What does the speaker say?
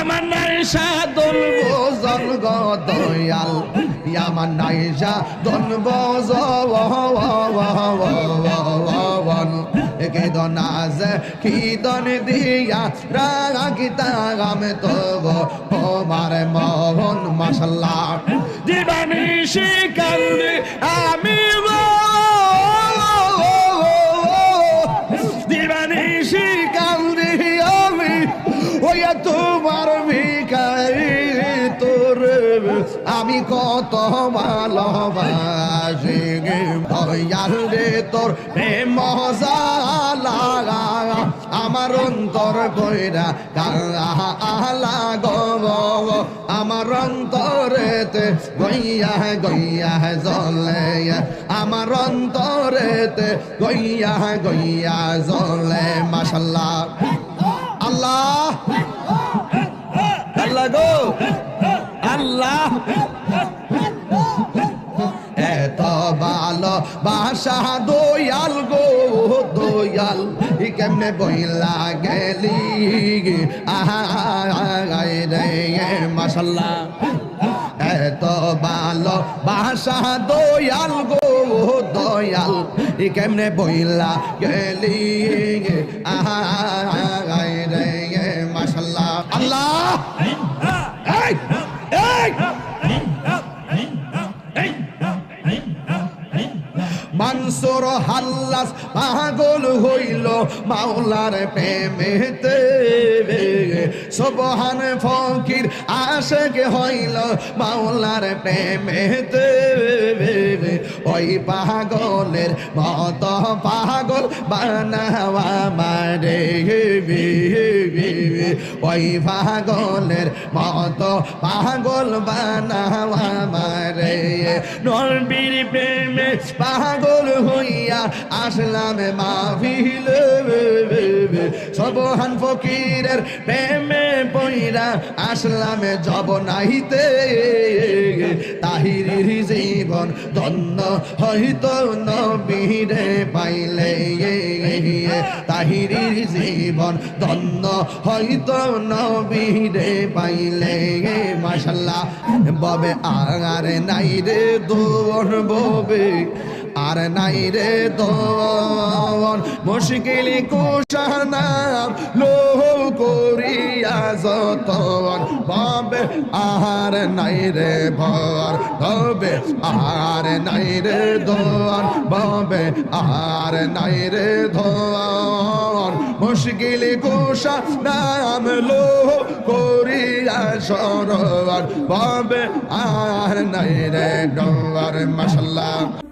আমার নাইসা দলবো জন গো দয়াল। জবন কে দনাজ কি দন দিয়া রাগিতা গামে তব। তোমার মোহন মাসাল্লাহ দিবানিশি কান্দে আমি গো। দিবানিশি কান্দি আমি। ওয়া তোমার আমি কত ভালোবাসি গে। দয়াল রে, তোর প্রেম লাগা। আমার অন্তর বইরা কালা গো আমার অন্তরেতে গইয়া গইয়া জলে আমার অন্তরেতে গইয়া গইয়া জলে মাশাল্লাহ আল্লাহ। আল্লাহ গো। আল্লাহ। বাসা দয়াল গো, দয়াল। ই কেমনে বইলা গেলি আহাই রে মাশাল্লাহ। এত ভালো বাসা দয়াল গো, দয়াল। ই কেমনে বইলা গেলি আহাই মানসুর হাল্লাস, পাগল হইল মাওলার প্রেমেতে। সোবহান ফকির আশেক হইল মাওলার প্রেমেতে। ওই পাগলের মত পাগল বানাওয়া মারে। ওই পাগলের মত পাগল মারে নরবীর প্রেমে পাগল হইয়া আসলাম মাহফিল। সবহান ফকিরের প্রেমে পইরা আসলাম জব নাহিতে। তাহিরির জীবন ধন্য হইতো নবীরে পাইলে। তাহিরির জীবন ধন্য হইতো নবীরে পাইলে। মাশাল্লাহ, ববে আর নাই রে দোর ববে, আর নাই রে দন মুশকিল কুশানাম লোহ করিয়া যতন বাবে আর নাই রে ভর হবে আর নাই রে ধন বাবে আর নাই রে ধন মুশকিল কুশা নাম লোহ করিয়া সরোয়ার বাবে আর নাই রে ডর মাসাল্লাহ